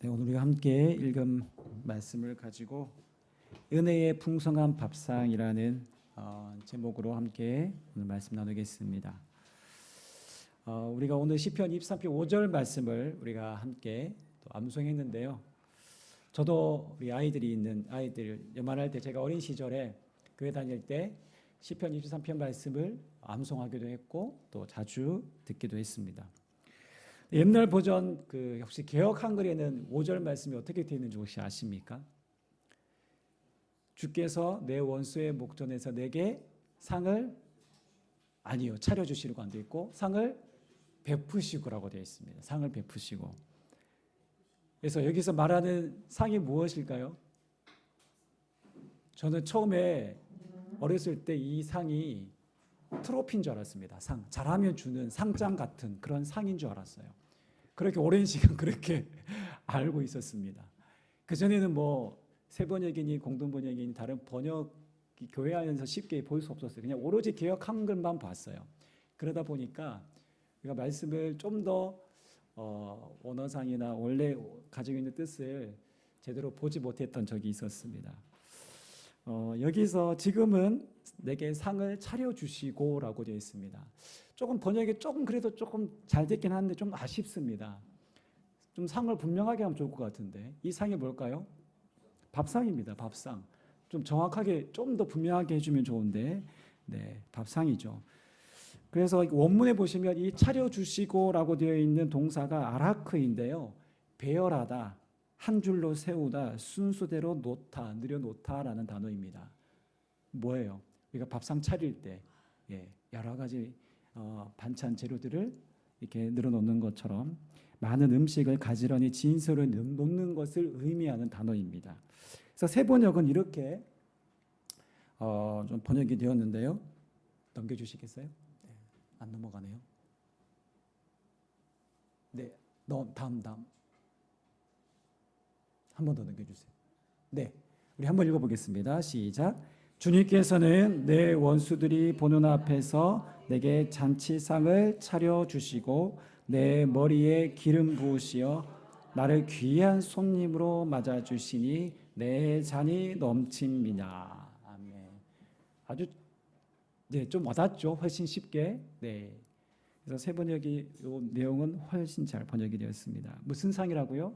네, 오늘 우리가 함께 읽은 말씀을 가지고 은혜의 풍성한 밥상이라는 어, 제목으로 함께 오늘 말씀 나누겠습니다. 어, 우리가 오늘 시편 23편 5절 말씀을 우리가 함께 또 암송했는데요. 저도 우리 아이들이 있는 아이들 연말할 때 제가 어린 시절에 교회 다닐 때 시편 23편 말씀을 암송하기도 했고 또 자주 듣기도 했습니다. 옛날 버전 그 혹시 개혁 한글에는 5절 말씀이 어떻게 되어 있는지 혹시 아십니까? 주께서 내 원수의 목전에서 내게 상을 아니요 차려 주시려고 안돼 있고 상을 베푸시고라고 되어 있습니다. 상을 베푸시고. 그래서 여기서 말하는 상이 무엇일까요? 저는 처음에 어렸을 때 이 상이 트로피인 줄 알았습니다. 상 잘하면 주는 상장 같은 그런 상인 줄 알았어요. 그렇게 오랜 시간 그렇게 알고 있었습니다. 그 전에는 뭐 세번역이니 공동번역이니 다른 번역 교회 안에서 쉽게 볼 수 없었어요. 그냥 오로지 개혁 한글만 봤어요. 그러다 보니까 우리가 말씀을 좀더 어, 원어상이나 원래 가지고 있는 뜻을 제대로 보지 못했던 적이 있었습니다. 어, 여기서 지금은 내게 상을 차려 주시고라고 되어 있습니다. 조금 번역이 조금 그래도 조금 잘 됐긴 한데 좀 아쉽습니다. 좀 상을 분명하게 하면 좋을 것 같은데 이 상이 뭘까요? 밥상입니다. 밥상. 좀 정확하게 좀 더 분명하게 해주면 좋은데 네 밥상이죠. 그래서 원문에 보시면 이 차려 주시고라고 되어 있는 동사가 아라크인데요. 배열하다, 한 줄로 세우다, 순수대로 놓다, 늘여놓다라는 단어입니다. 뭐예요? 우리가 밥상 차릴 때 예, 여러 가지 어, 반찬 재료들을 이렇게 늘어놓는 것처럼 많은 음식을 가지런히 진서로 놓는 것을 의미하는 단어입니다. 그래서 세 번역은 이렇게 어, 좀 번역이 되었는데요. 넘겨주시겠어요? 네, 안 넘어가네요. 네, 너 다음 다음 한 번 더 넘겨주세요. 네, 우리 한번 읽어보겠습니다. 시작. 주님께서는 내 원수들이 보는 앞에서 내게 잔치상을 차려 주시고 내 머리에 기름 부으시어 나를 귀한 손님으로 맞아 주시니 내 잔이 넘칩니다. 아멘. 아주 네, 좀 와닿죠. 훨씬 쉽게. 네. 그래서 세 번역이 요 내용은 훨씬 잘 번역이 되었습니다. 무슨 상이라고요?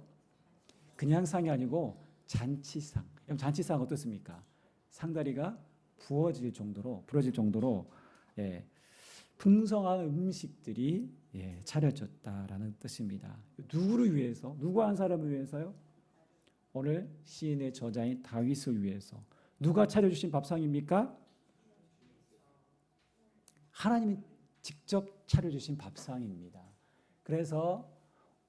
그냥 상이 아니고 잔치상. 그럼 잔치상 어떻습니까? 상다리가 부어질 정도로 부러질 정도로 예, 풍성한 음식들이 예, 차려졌다라는 뜻입니다. 누구를 위해서? 누구 한 사람을 위해서요? 오늘 시인의 저자인 다윗을 위해서. 누가 차려주신 밥상입니까? 하나님이 직접 차려주신 밥상입니다. 그래서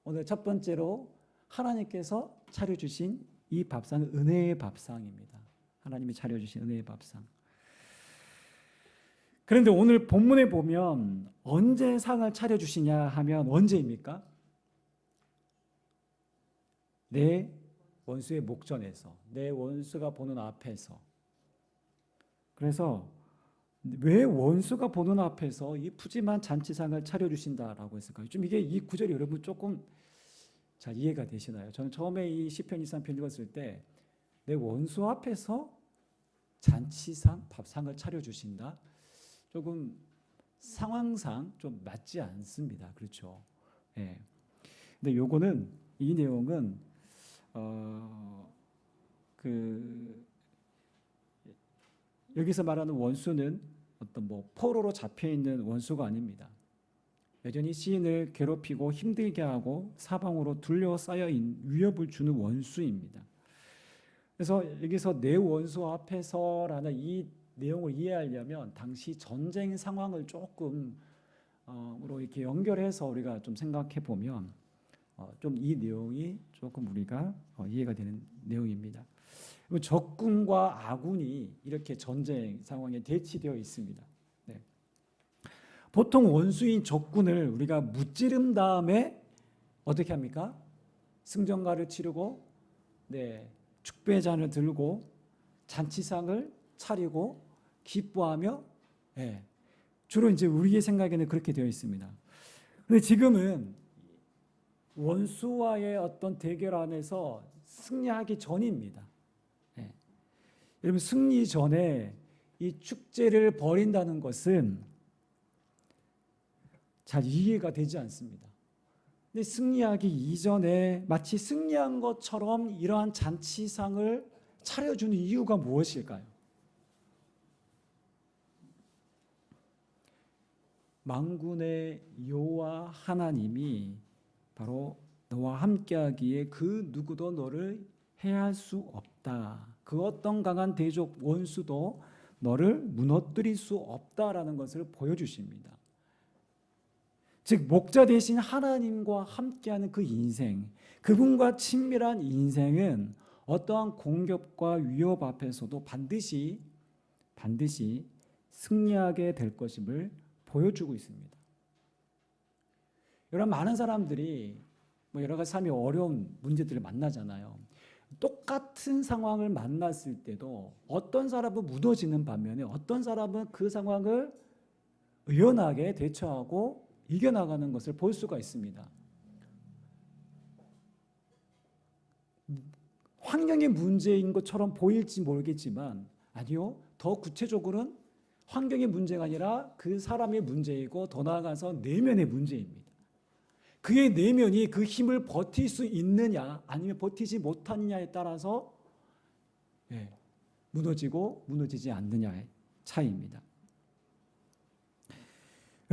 오늘 첫 번째로 하나님께서 차려주신 이 밥상은 은혜의 밥상입니다. 하나님이 차려주신 은혜의 밥상. 그런데 오늘 본문에 보면 언제 상을 차려주시냐 하면 언제입니까? 내 원수의 목전에서, 내 원수가 보는 앞에서. 그래서 왜 원수가 보는 앞에서 이 푸짐한 잔치상을 차려주신다라고 했을까요? 좀 이게 이 구절이 여러분 조금 잘 이해가 되시나요? 저는 처음에 이 시편 23편 읽었을 때 내 원수 앞에서 잔치상, 밥상을 차려 주신다. 조금 상황상 좀 맞지 않습니다. 그렇죠? 예. 근데 요거는 이 내용은 어그 여기서 말하는 원수는 어떤 뭐 포로로 잡혀 있는 원수가 아닙니다. 여전히 시인을 괴롭히고 힘들게 하고 사방으로 둘러싸여 위협을 주는 원수입니다. 그래서 여기서 내 원수 앞에서라는 이 내용을 이해하려면 당시 전쟁 상황을 조금 어로 이렇게 연결해서 우리가 좀 생각해 보면 어, 좀 이 내용이 조금 우리가 어, 이해가 되는 내용입니다. 적군과 아군이 이렇게 전쟁 상황에 대치되어 있습니다. 네. 보통 원수인 적군을 우리가 무찌른 다음에 어떻게 합니까? 승전가를 치르고 네, 축배잔을 들고 잔치상을 차리고 기뻐하며 예, 주로 이제 우리의 생각에는 그렇게 되어 있습니다. 근데 지금은 원수와의 어떤 대결 안에서 승리하기 전입니다. 예. 여러분 승리 전에 이 축제를 벌인다는 것은 잘 이해가 되지 않습니다. 근데 승리하기 이전에 마치 승리한 것처럼 이러한 잔치상을 차려주는 이유가 무엇일까요? 망군의 여호와 하나님이 바로 너와 함께하기에 그 누구도 너를 해할 수 없다. 그 어떤 강한 대적 원수도 너를 무너뜨릴 수 없다라는 것을 보여주십니다. 즉 목자 대신 하나님과 함께하는 그 인생, 그분과 친밀한 인생은 어떠한 공격과 위협 앞에서도 반드시 반드시 승리하게 될 것임을 보여주고 있습니다. 여러분 많은 사람들이 뭐 여러 가지 삶의 어려운 문제들을 만나잖아요. 똑같은 상황을 만났을 때도 어떤 사람은 무너지는 반면에 어떤 사람은 그 상황을 의연하게 대처하고 이겨나가는 것을 볼 수가 있습니다. 환경의 문제인 것처럼 보일지 모르겠지만 아니요. 더 구체적으로는 환경의 문제가 아니라 그 사람의 문제이고 더 나아가서 내면의 문제입니다. 그의 내면이 그 힘을 버틸 수 있느냐 아니면 버티지 못하느냐에 따라서 예, 무너지고 무너지지 않느냐의 차이입니다.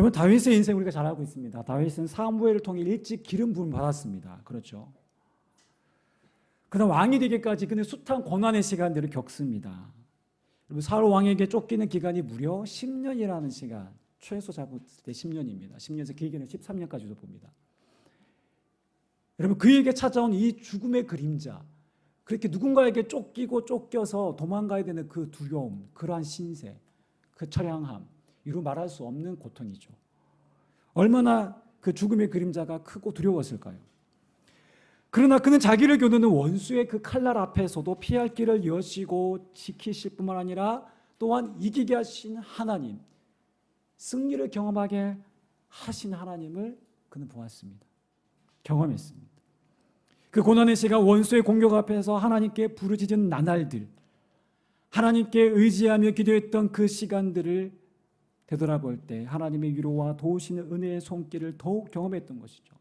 여러분 다윗의 인생 우리가 잘 알고 있습니다. 다윗은 사무엘을 통해 일찍 기름 부음 받았습니다. 그렇죠. 그다음 왕이 되기까지 그는 숱한 고난의 시간들을 겪습니다. 여러분 사울 왕에게 쫓기는 기간이 무려 10년이라는 시간. 최소 잡을 때 10년입니다. 10년에서 길게는 13년까지도 봅니다. 여러분 그에게 찾아온 이 죽음의 그림자 그렇게 누군가에게 쫓기고 쫓겨서 도망가야 되는 그 두려움, 그러한 신세, 그 처량함 이루 말할 수 없는 고통이죠. 얼마나 그 죽음의 그림자가 크고 두려웠을까요? 그러나 그는 자기를 겨누는 원수의 그 칼날 앞에서도 피할 길을 여시고 지키실 뿐만 아니라 또한 이기게 하신 하나님, 승리를 경험하게 하신 하나님을 그는 보았습니다. 경험했습니다. 그 고난의 시간 원수의 공격 앞에서 하나님께 부르짖은 나날들, 하나님께 의지하며 기도했던 그 시간들을 되돌아볼 때 하나님의 위로와 도우시는 은혜의 손길을 더욱 경험했던 것이죠.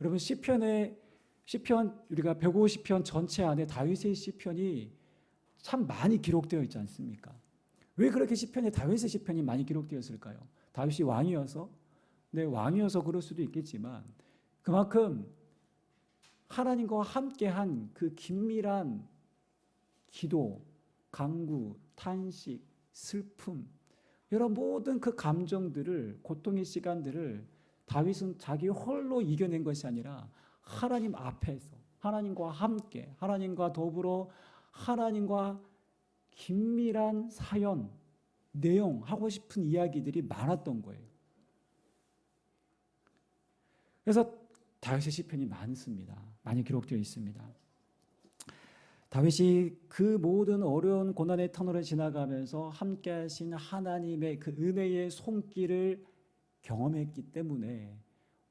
여러분 시편의 시편 우리가 150편 전체 안에 다윗의 시편이 참 많이 기록되어 있지 않습니까? 왜 그렇게 시편에 다윗의 시편이 많이 기록되었을까요? 다윗이 왕이어서 네, 왕이어서 그럴 수도 있겠지만 그만큼 하나님과 함께한 그 긴밀한 기도, 강구, 탄식, 슬픔 이런 모든 그 감정들을 고통의 시간들을 다윗은 자기 홀로 이겨낸 것이 아니라 하나님 앞에서 하나님과 함께 하나님과 더불어 하나님과 긴밀한 사연, 내용 하고 싶은 이야기들이 많았던 거예요. 그래서 다윗의 시편이 많습니다. 많이 기록되어 있습니다. 다윗이 그 모든 어려운 고난의 터널을 지나가면서 함께 하신 하나님의 그 은혜의 손길을 경험했기 때문에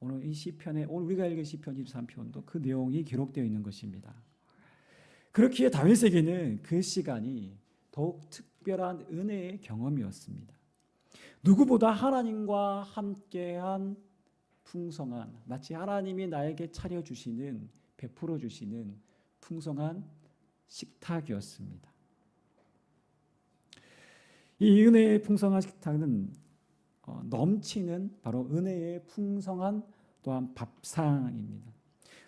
오늘 이 시편에 오늘 우리가 읽은 시편 23편도 그 내용이 기록되어 있는 것입니다. 그렇기에 다윗에게는 그 시간이 더욱 특별한 은혜의 경험이었습니다. 누구보다 하나님과 함께한 풍성한 마치 하나님이 나에게 차려 주시는 베풀어 주시는 풍성한 식탁이었습니다. 이 은혜의 풍성한 식탁은 어, 넘치는 바로 은혜의 풍성한 또한 밥상입니다.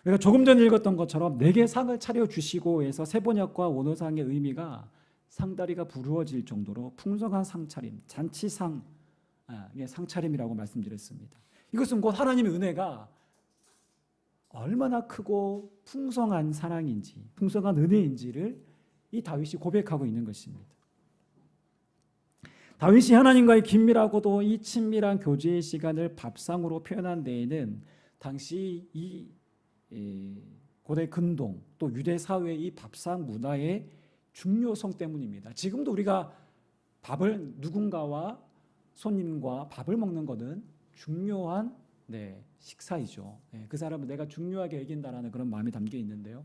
우리가 조금 전 읽었던 것처럼 내게 상을 차려 주시고에서 세번역과 원어상의 의미가 상다리가 부르워질 정도로 풍성한 상차림, 잔치상 아, 상차림이라고 말씀드렸습니다. 이것은 곧 하나님의 은혜가 얼마나 크고 풍성한 사랑인지, 풍성한 은혜인지를 이 다윗이 고백하고 있는 것입니다. 다윗이 하나님과의 긴밀하고도 이 친밀한 교제의 시간을 밥상으로 표현한 데에는 당시 이 고대 근동 또 유대 사회의 이 밥상 문화의 중요성 때문입니다. 지금도 우리가 밥을 누군가와 손님과 밥을 먹는 것은 중요한 네, 식사이죠. 네, 그 사람을 내가 중요하게 여긴다라는 그런 마음이 담겨 있는데요.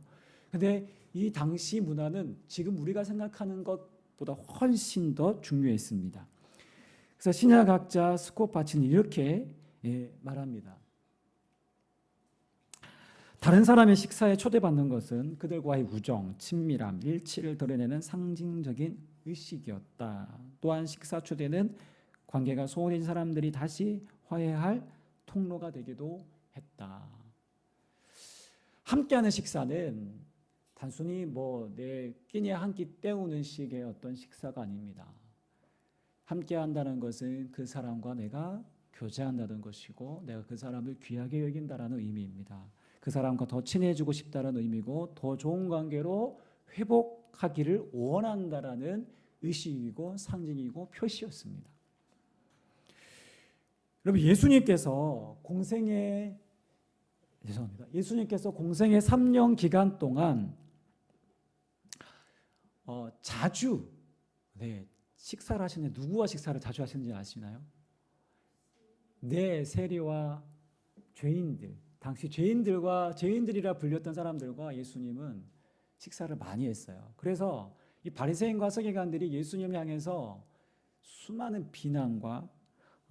근데 이 당시 문화는 지금 우리가 생각하는 것보다 훨씬 더 중요했습니다. 그래서 신약학자 스코파치는 이렇게 예, 말합니다. 다른 사람의 식사에 초대받는 것은 그들과의 우정, 친밀함, 일치를 드러내는 상징적인 의식이었다. 또한 식사 초대는 관계가 소원해진 사람들이 다시 화해할 통로가 되기도 했다. 함께하는 식사는 단순히 뭐 내 끼니 한 끼 때우는 식의 어떤 식사가 아닙니다. 함께한다는 것은 그 사람과 내가 교제한다는 것이고 내가 그 사람을 귀하게 여긴다라는 의미입니다. 그 사람과 더 친해지고 싶다는 의미고 더 좋은 관계로 회복하기를 원한다라는 의식이고 상징이고 표시였습니다. 여러분 예수님께서 공생의 죄송합니다. 예수님께서 공생의 3년 기간 동안 어, 자주 네, 식사를 하시는데 누구와 식사를 자주 하시는지 아시나요? 네, 세리와 죄인들. 당시 죄인들과 죄인들이라 불렸던 사람들과 예수님은 식사를 많이 했어요. 그래서 이 바리새인과 서기관들이 예수님을 향해서 수많은 비난과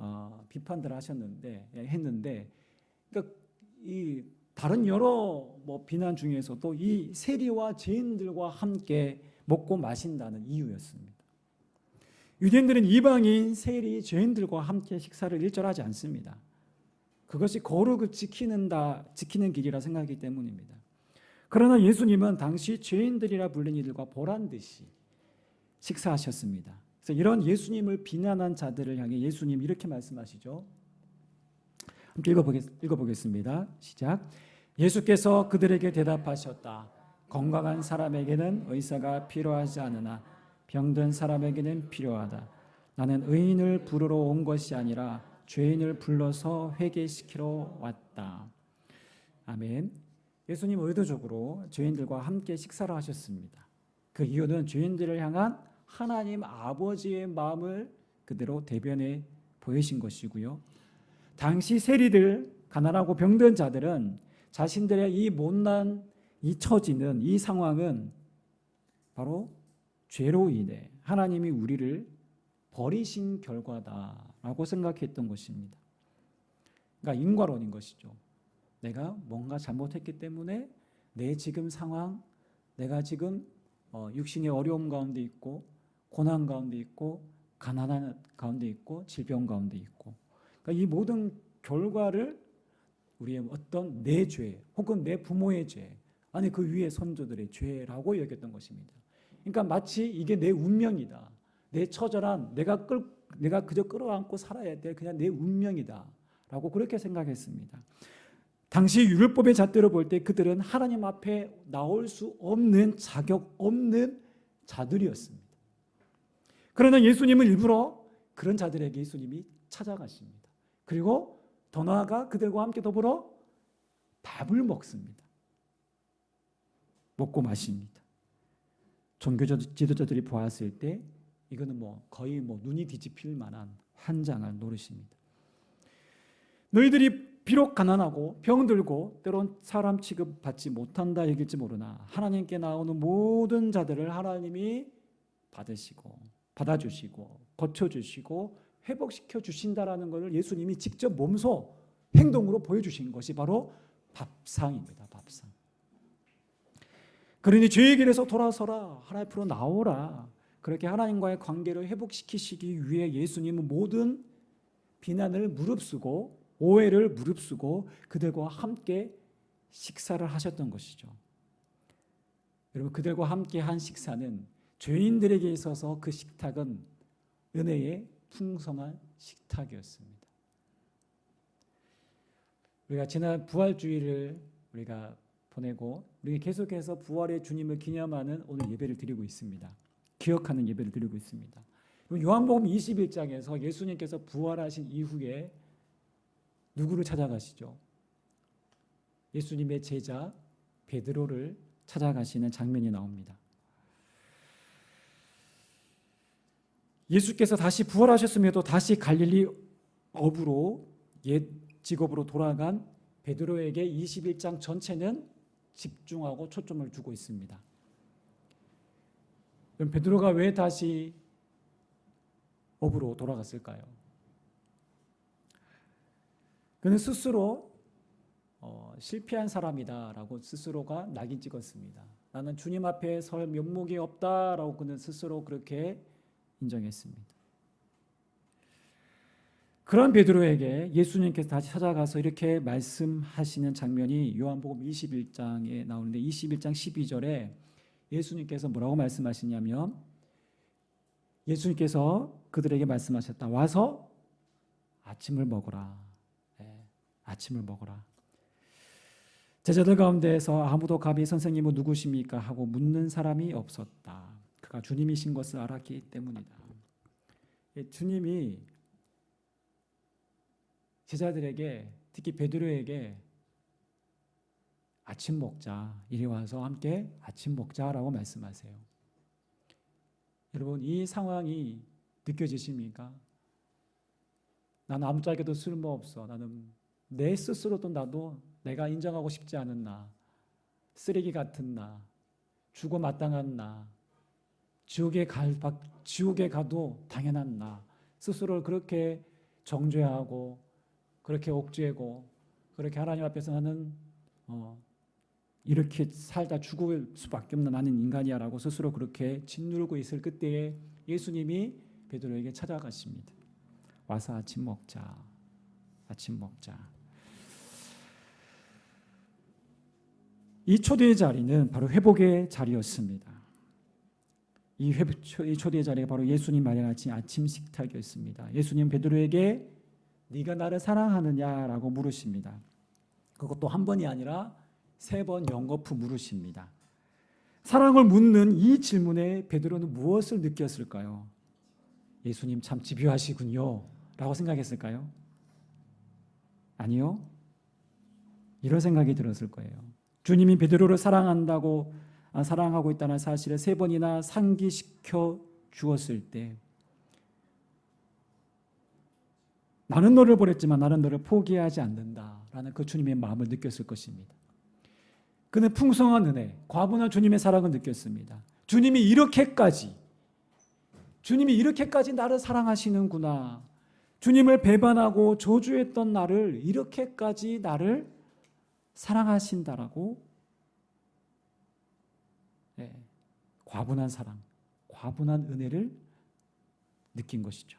어, 비판들을 하셨는데 했는데 그러니까 이 다른 여러 뭐 비난 중에서도 이 세리와 죄인들과 함께 먹고 마신다는 이유였습니다. 유대인들은 이방인 세리 죄인들과 함께 식사를 일절하지 않습니다. 그것이 거룩을 지키는다 지키는 길이라 생각하기 때문입니다. 그러나 예수님은 당시 죄인들이라 불린 이들과 보란 듯이 식사하셨습니다. 그래서 이런 예수님을 비난한 자들을 향해 예수님 이렇게 말씀하시죠. 함께 읽어보겠, 읽어보겠 습니다. 시작. 예수께서 그들에게 대답하셨다. 건강한 사람에게는 의사가 필요하지 않으나 병든 사람에게는 필요하다. 나는 의인을 부르러 온 것이 아니라 죄인을 불러서 회개시키러 왔다. 아멘. 예수님 의도적으로 죄인들과 함께 식사를 하셨습니다. 그 이유는 죄인들을 향한 하나님 아버지의 마음을 그대로 대변해 보이신 것이고요. 당시 세리들 가난하고 병든 자들은 자신들의 이 못난 이 처지는 이 상황은 바로 죄로 인해 하나님이 우리를 버리신 결과다라고 생각했던 것입니다. 그러니까 인과론인 것이죠. 내가 뭔가 잘못했기 때문에 내 지금 상황, 내가 지금 어, 육신의 어려움 가운데 있고 고난 가운데 있고 가난한 가운데 있고 질병 가운데 있고 그러니까 이 모든 결과를 우리의 어떤 내 죄 혹은 내 부모의 죄 아니 그 위에 선조들의 죄라고 여겼던 것입니다. 그러니까 마치 이게 내 운명이다. 내 처절한 내가 끌 내가 그저 끌어안고 살아야 될 그냥 내 운명이다라고 그렇게 생각했습니다. 당시 율법의 잣대로 볼 때 그들은 하나님 앞에 나올 수 없는 자격 없는 자들이었습니다. 그러나 예수님은 일부러 그런 자들에게 예수님이 찾아가십니다. 그리고 더 나아가 그들과 함께 더불어 밥을 먹습니다. 먹고 마십니다. 종교 지도자들이 보았을 때 이거는 뭐 거의 뭐 눈이 뒤집힐 만한 환장할 노릇입니다. 너희들이 비록 가난하고 병들고 때론 사람 취급 받지 못한다 얘기일지 모르나 하나님께 나오는 모든 자들을 하나님이 받으시고 받아주시고 고쳐주시고 회복시켜 주신다라는 것을 예수님이 직접 몸소 행동으로 보여주신 것이 바로 밥상입니다. 밥상. 그러니 죄의 길에서 돌아서라 하나님 앞으로 나오라 그렇게 하나님과의 관계를 회복시키시기 위해 예수님은 모든 비난을 무릅쓰고 오해를 무릅쓰고 그들과 함께 식사를 하셨던 것이죠. 여러분 그들과 함께 한 식사는 죄인들에게 있어서 그 식탁은 은혜의 풍성한 식탁이었습니다. 우리가 지난 부활주의를 우리가 보내고 우리 계속해서 부활의 주님을 기념하는 오늘 예배를 드리고 있습니다. 기억하는 예배를 드리고 있습니다. 요한복음 21장에서 예수님께서 부활하신 이후에 누구를 찾아가시죠? 예수님의 제자 베드로를 찾아가시는 장면이 나옵니다. 예수께서 다시 부활하셨음에도 다시 갈릴리 업으로 옛 직업으로 돌아간 베드로에게 21장 전체는 집중하고 초점을 두고 있습니다. 그럼 베드로가 왜 다시 업으로 돌아갔을까요? 그는 스스로 어, 실패한 사람이다라고 스스로가 낙인 찍었습니다. 나는 주님 앞에 설 면목이 없다라고 그는 스스로 그렇게 인정했습니다. 그런 베드로에게 예수님께서 다시 찾아가서 이렇게 말씀하시는 장면이 요한복음 21장에 나오는데 21장 12절에 예수님께서 뭐라고 말씀하시냐면 예수님께서 그들에게 말씀하셨다. 와서 아침을 먹어라. 예, 아침을 먹어라. 제자들 가운데에서 아무도 감히 선생님은 누구십니까 하고 묻는 사람이 없었다. 그가 주님이신 것을 알았기 때문이다. 예, 주님이 제자들에게 특히 베드로에게 아침 먹자. 이리 와서 함께 아침 먹자라고 말씀하세요. 여러분 이 상황이 느껴지십니까? 나는 아무짝에도 쓸모 없어. 나는 내 스스로도 나도 내가 인정하고 싶지 않은 나, 쓰레기 같은 나, 죽어 마땅한 나, 지옥에 갈 지옥에 가도 당연한 나, 스스로를 그렇게 정죄하고 그렇게 옥죄고 그렇게 하나님 앞에서 나는 어, 이렇게 살다 죽을 수밖에 없는 나는 인간이야라고 스스로 그렇게 짓누르고 있을 그때에 예수님이 베드로에게 찾아가십니다. 와서 아침 먹자. 아침 먹자. 이 초대의 자리는 바로 회복의 자리였습니다. 이, 회, 이 초대의 자리가 바로 예수님 마련하신 아침 식탁이었습니다. 예수님 베드로에게 네가 나를 사랑하느냐라고 물으십니다. 그것도 한 번이 아니라 세 번 연거푸 물으십니다. 사랑을 묻는 이 질문에 베드로는 무엇을 느꼈을까요? 예수님 참 집요하시군요. 라고 생각했을까요? 아니요. 이런 생각이 들었을 거예요. 주님이 베드로를 사랑한다고 아, 사랑하고 있다는 사실을 세 번이나 상기시켜 주었을 때 나는 너를 보냈지만 나는 너를 포기하지 않는다라는 그 주님의 마음을 느꼈을 것입니다. 그는 풍성한 은혜, 과분한 주님의 사랑을 느꼈습니다. 주님이 이렇게까지 주님이 이렇게까지 나를 사랑하시는구나. 주님을 배반하고 저주했던 나를 이렇게까지 나를 사랑하신다라고 네, 과분한 사랑, 과분한 은혜를 느낀 것이죠.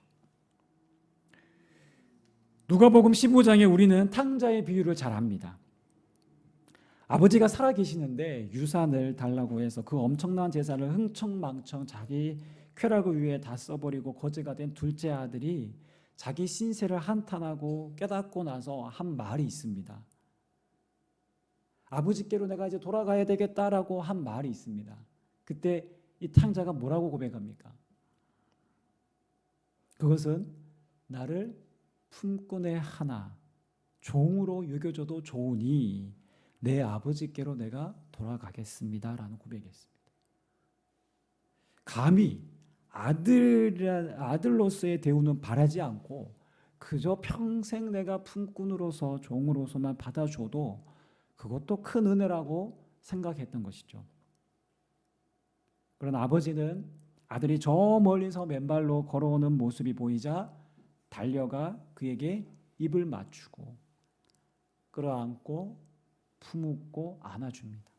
누가복음 15장에 우리는 탕자의 비유를 잘 압니다. 아버지가 살아 계시는데 유산을 달라고 해서 그 엄청난 재산을 흥청망청 자기 쾌락을 위해 다 써버리고 거지가 된 둘째 아들이 자기 신세를 한탄하고 깨닫고 나서 한 말이 있습니다. 아버지께로 내가 이제 돌아가야 되겠다라고 한 말이 있습니다. 그때 이 탕자가 뭐라고 고백합니까? 그것은 나를 품꾼의 하나 종으로 여겨줘도 좋으니 내 아버지께로 내가 돌아가겠습니다라는 고백이었습니다. 감히 아들 아들로서의 대우는 바라지 않고 그저 평생 내가 품꾼으로서 종으로서만 받아줘도 그것도 큰 은혜라고 생각했던 것이죠. 그러나 아버지는 아들이 저 멀리서 맨발로 걸어오는 모습이 보이자 달려가 그에게 입을 맞추고 끌어안고 품고 안아줍니다.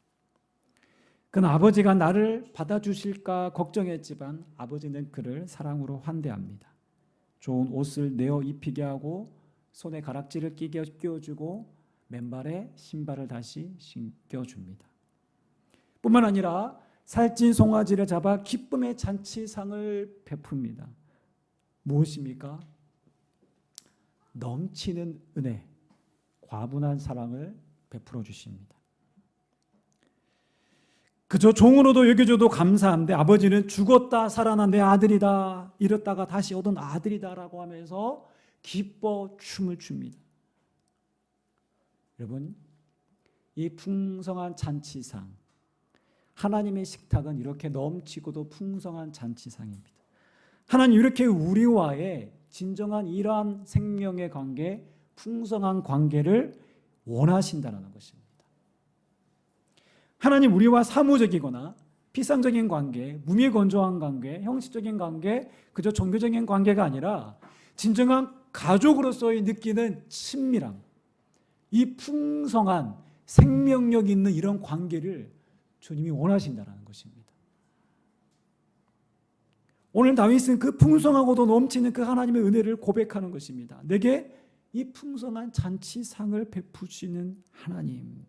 그는 아버지가 나를 받아주실까 걱정했지만 아버지는 그를 사랑으로 환대합니다. 좋은 옷을 내어 입히게 하고 손에 가락지를 끼게 끼워주고 맨발에 신발을 다시 신겨줍니다. 뿐만 아니라 살찐 송아지를 잡아 기쁨의 잔치상을 베풉니다. 무엇입니까? 넘치는 은혜, 과분한 사랑을 베풀어 주십니다. 그저 종으로도 여겨줘도 감사한데 아버지는 죽었다 살아난 내 아들이다 잃었다가 다시 얻은 아들이다라고 하면서 기뻐 춤을 춥니다. 여러분 이 풍성한 잔치상 하나님의 식탁은 이렇게 넘치고도 풍성한 잔치상입니다. 하나님 이렇게 우리와의 진정한 이러한 생명의 관계, 풍성한 관계를 원하신다는 것입니다. 하나님 우리와 사무적이거나 피상적인 관계, 무미건조한 관계, 형식적인 관계, 그저 종교적인 관계가 아니라 진정한 가족으로서의 느끼는 친밀함, 이 풍성한 생명력 있는 이런 관계를 주님이 원하신다는 것입니다. 오늘 다윗은 그 풍성하고도 넘치는 그 하나님의 은혜를 고백하는 것입니다. 내게 이 풍성한 잔치상을 베푸시는 하나님.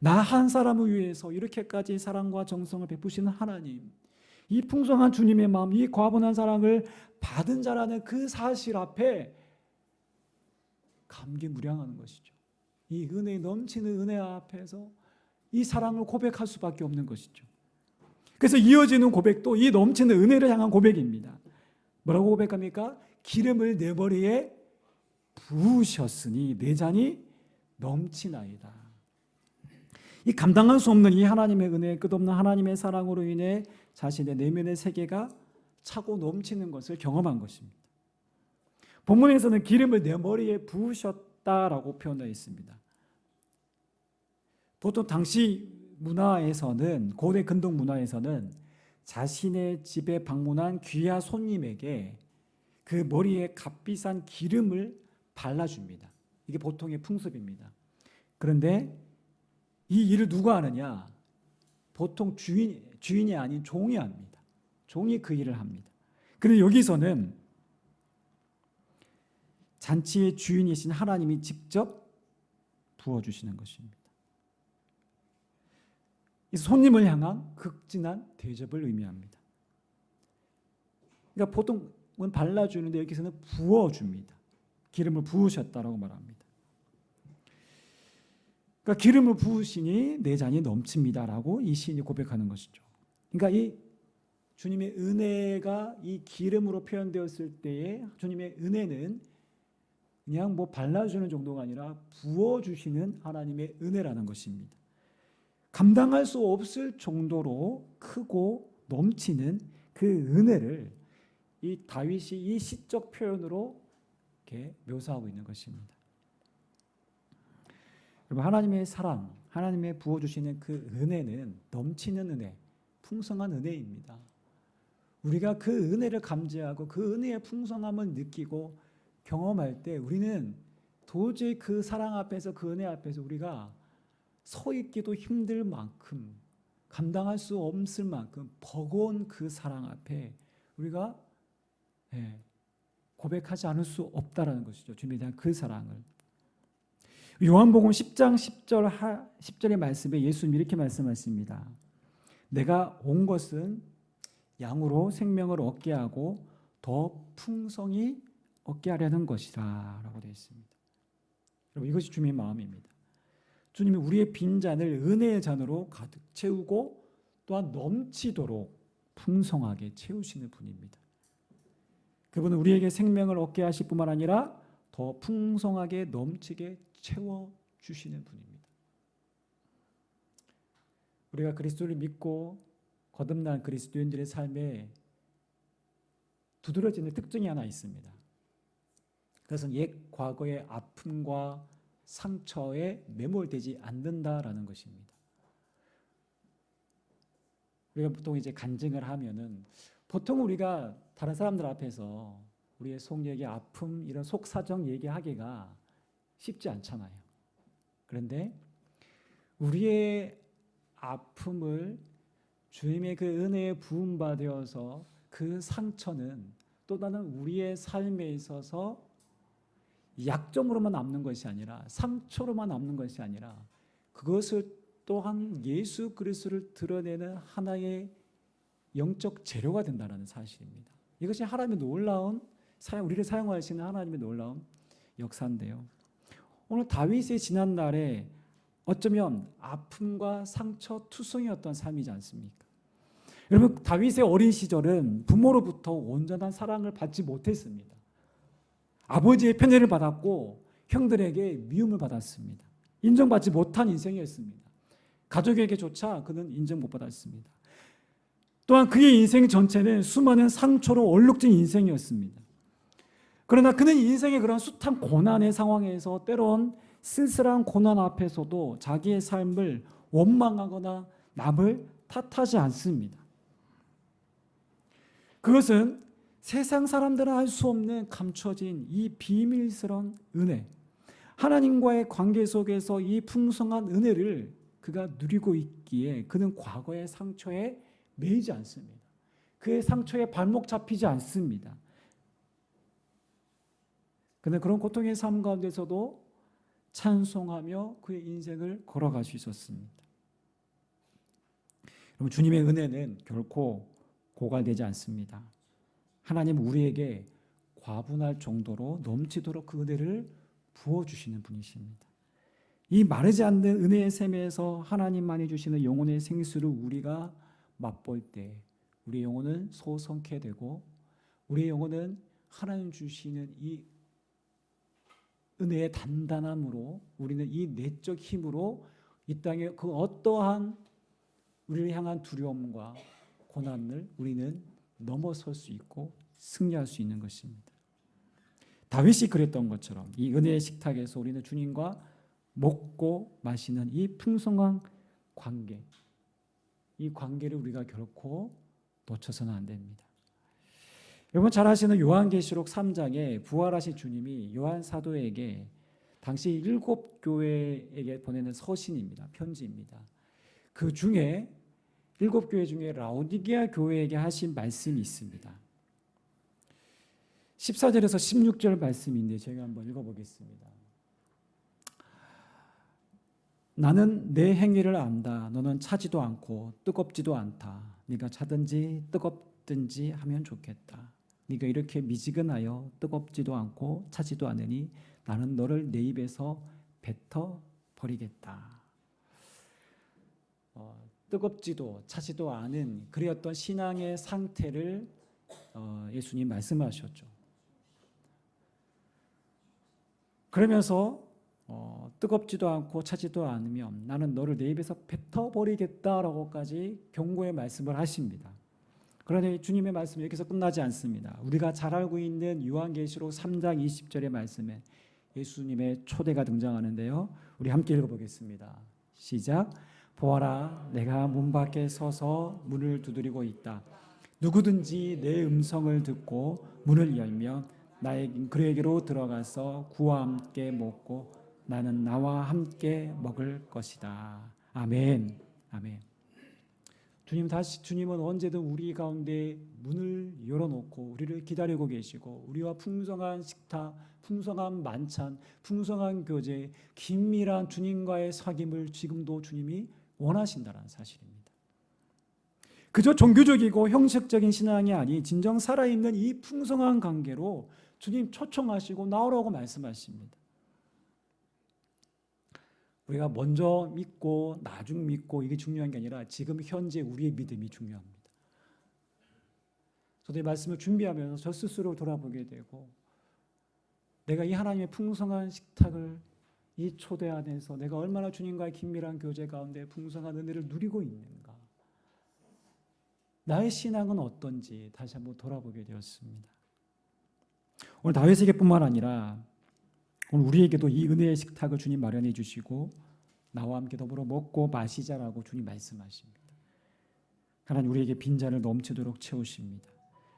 나 한 사람을 위해서 이렇게까지 사랑과 정성을 베푸시는 하나님. 이 풍성한 주님의 마음, 이 과분한 사랑을 받은 자라는 그 사실 앞에 감개무량하는 것이죠. 이 은혜 넘치는 은혜 앞에서 이 사랑을 고백할 수밖에 없는 것이죠. 그래서 이어지는 고백도 이 넘치는 은혜를 향한 고백입니다. 뭐라고 고백합니까? 기름을 내 머리에 부으셨으니 내 잔이 넘치나이다. 이 감당할 수 없는 이 하나님의 은혜, 끝없는 하나님의 사랑으로 인해 자신의 내면의 세계가 차고 넘치는 것을 경험한 것입니다. 본문에서는 기름을 내 머리에 부으셨다라고 표현되어 있습니다. 보통 당시 문화에서는 고대 근동 문화에서는 자신의 집에 방문한 귀하 손님에게 그 머리에 값비싼 기름을 발라줍니다. 이게 보통의 풍습입니다. 그런데 이 일을 누가 하느냐? 보통 주인, 주인이 아닌 종이 합니다. 종이 그 일을 합니다. 그런데 여기서는 잔치의 주인이신 하나님이 직접 부어주시는 것입니다. 이 손님을 향한 극진한 대접을 의미합니다. 그러니까 보통은 발라주는데 여기서는 부어줍니다. 기름을 부으셨다라고 말합니다. 그러니까 기름을 부으시니 내 잔이 넘칩니다라고 이 시인이 고백하는 것이죠. 그러니까 이 주님의 은혜가 이 기름으로 표현되었을 때에 주님의 은혜는 그냥 뭐 발라주는 정도가 아니라 부어주시는 하나님의 은혜라는 것입니다. 감당할 수 없을 정도로 크고 넘치는 그 은혜를 이 다윗이 이 시적 표현으로 이렇게 묘사하고 있는 것입니다. 여러분 하나님의 사랑, 하나님의 부어 주시는 그 은혜는 넘치는 은혜, 풍성한 은혜입니다. 우리가 그 은혜를 감지하고 그 은혜의 풍성함을 느끼고 경험할 때 우리는 도저히 그 사랑 앞에서 그 은혜 앞에서 우리가 서 있기도 힘들 만큼 감당할 수 없을 만큼 버거운 그 사랑 앞에 우리가 예, 고백하지 않을 수 없다라는 것이죠. 주님에 대한 그 사랑을. 요한복음 10장 10절 하, 10절의 말씀에 예수님 이렇게 말씀하십니다. 내가 온 것은 양으로 생명을 얻게 하고 더 풍성히 얻게 하려는 것이라라고 되어 있습니다. 여러분 이것이 주님의 마음입니다. 주님이 우리의 빈잔을 은혜의 잔으로 가득 채우고 또한 넘치도록 풍성하게 채우시는 분입니다. 그분은 우리에게 생명을 얻게 하실 뿐만 아니라 더 풍성하게 넘치게 채워 주시는 분입니다. 우리가 그리스도를 믿고 거듭난 그리스도인들의 삶에 두드러지는 특징이 하나 있습니다. 그것은 옛 과거의 아픔과 상처에 매몰되지 않는다라는 것입니다. 우리가 보통 이제 간증을 하면은 보통 우리가 다른 사람들 앞에서 우리의 속 얘기, 아픔 이런 속 사정 얘기하기가 쉽지 않잖아요. 그런데 우리의 아픔을 주님의 그 은혜에 부음 받아서 그 상처는 또 다른 우리의 삶에 있어서 약점으로만 남는 것이 아니라 상처로만 남는 것이 아니라 그것을 또한 예수 그리스도를 드러내는 하나의 영적 재료가 된다는 사실입니다. 이것이 하나님의 놀라운 우리를 사용하시는 하나님의 놀라운 역사인데요. 오늘 다윗의 지난 날에 어쩌면 아픔과 상처 투성이었던 삶이지 않습니까? 여러분 다윗의 어린 시절은 부모로부터 온전한 사랑을 받지 못했습니다. 아버지의 편애를 받았고 형들에게 미움을 받았습니다. 인정받지 못한 인생이었습니다. 가족에게조차 그는 인정 못 받았습니다. 또한 그의 인생 전체는 수많은 상처로 얼룩진 인생이었습니다. 그러나 그는 인생의 그런 숱한 고난의 상황에서 때론 쓸쓸한 고난 앞에서도 자기의 삶을 원망하거나 남을 탓하지 않습니다. 그것은 세상 사람들은 알 수 없는 감춰진 이 비밀스러운 은혜, 하나님과의 관계 속에서 이 풍성한 은혜를 그가 누리고 있기에 그는 과거의 상처에 매이지 않습니다. 그의 상처에 발목 잡히지 않습니다. 그는 그런 고통의 삶 가운데서도 찬송하며 그의 인생을 걸어갈 수 있었습니다. 여러분 주님의 은혜는 결코 고갈되지 않습니다. 하나님 우리에게 과분할 정도로 넘치도록 그 은혜를 부어 주시는 분이십니다. 이 마르지 않는 은혜의 샘에서 하나님만이 주시는 영혼의 생수를 우리가 맛볼 때 우리의 영혼은 소성케 되고 우리의 영혼은 하나님 주시는 이 은혜의 단단함으로 우리는 이 내적 힘으로 이 땅의 그 어떠한 우리를 향한 두려움과 고난을 우리는 넘어설 수 있고 승리할 수 있는 것입니다. 다윗이 그랬던 것처럼 이 은혜의 식탁에서 우리는 주님과 먹고 마시는 이 풍성한 관계, 이 관계를 우리가 결코 놓쳐서는 안 됩니다. 여러분 잘 아시는 요한계시록 3장에 부활하신 주님이 요한 사도에게 당시 일곱 교회에게 보내는 서신입니다. 편지입니다. 그 중에 일곱 교회 중에 라오디게아 교회에게 하신 말씀이 있습니다. 14절에서 16절 말씀인데 제가 한번 읽어보겠습니다. 나는 내 행위를 안다. 너는 차지도 않고 뜨겁지도 않다. 네가 차든지 뜨겁든지 하면 좋겠다. 네가 이렇게 미지근하여 뜨겁지도 않고 차지도 않으니 나는 너를 내 입에서 뱉어 버리겠다. 어, 뜨겁지도 차지도 않은 그리었던 신앙의 상태를 어, 예수님 말씀하셨죠. 그러면서 어, 뜨겁지도 않고 차지도 않으면 나는 너를 내 입에서 뱉어버리겠다라고까지 경고의 말씀을 하십니다. 그러니 주님의 말씀이 여기서 끝나지 않습니다. 우리가 잘 알고 있는 요한계시록 3장 20절의 말씀에 예수님의 초대가 등장하는데요. 우리 함께 읽어보겠습니다. 시작. 보아라, 내가 문 밖에 서서 문을 두드리고 있다. 누구든지 내 음성을 듣고 문을 열면 나의 그에게로 들어가서 구와 함께 먹고 나는 나와 함께 먹을 것이다. 아멘. 아멘. 주님 다시 주님은 언제든 우리 가운데 문을 열어놓고 우리를 기다리고 계시고 우리와 풍성한 식탁, 풍성한 만찬, 풍성한 교제, 긴밀한 주님과의 사귐을 지금도 주님이 원하신다는 사실입니다. 그저 종교적이고 형식적인 신앙이 아닌 진정 살아있는 이 풍성한 관계로 주님 초청하시고 나오라고 말씀하십니다. 우리가 먼저 믿고 나중 믿고 이게 중요한 게 아니라 지금 현재 우리의 믿음이 중요합니다. 저도 이 말씀을 준비하면서 저 스스로 돌아보게 되고 내가 이 하나님의 풍성한 식탁을 이 초대 안에서 내가 얼마나 주님과의 긴밀한 교제 가운데 풍성한 은혜를 누리고 있는가. 나의 신앙은 어떤지 다시 한번 돌아보게 되었습니다. 오늘 다윗에게뿐만 아니라 오늘 우리에게도 이 은혜의 식탁을 주님 마련해 주시고 나와 함께 더불어 먹고 마시자라고 주님 말씀하십니다. 하나님 우리에게 빈잔을 넘치도록 채우십니다.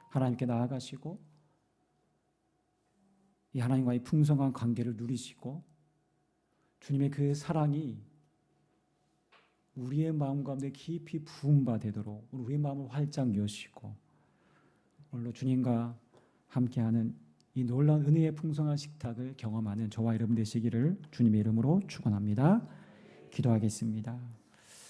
하나님께 나아가시고 이 하나님과의 풍성한 관계를 누리시고 주님의 그 사랑이 우리의 마음 가운데 깊이 부은 바 되도록 우리의 마음을 활짝 여시고 오늘로 주님과 함께하는 이 놀라운 은혜의 풍성한 식탁을 경험하는 저와 여러분 되시기를 주님의 이름으로 축원합니다. 기도하겠습니다.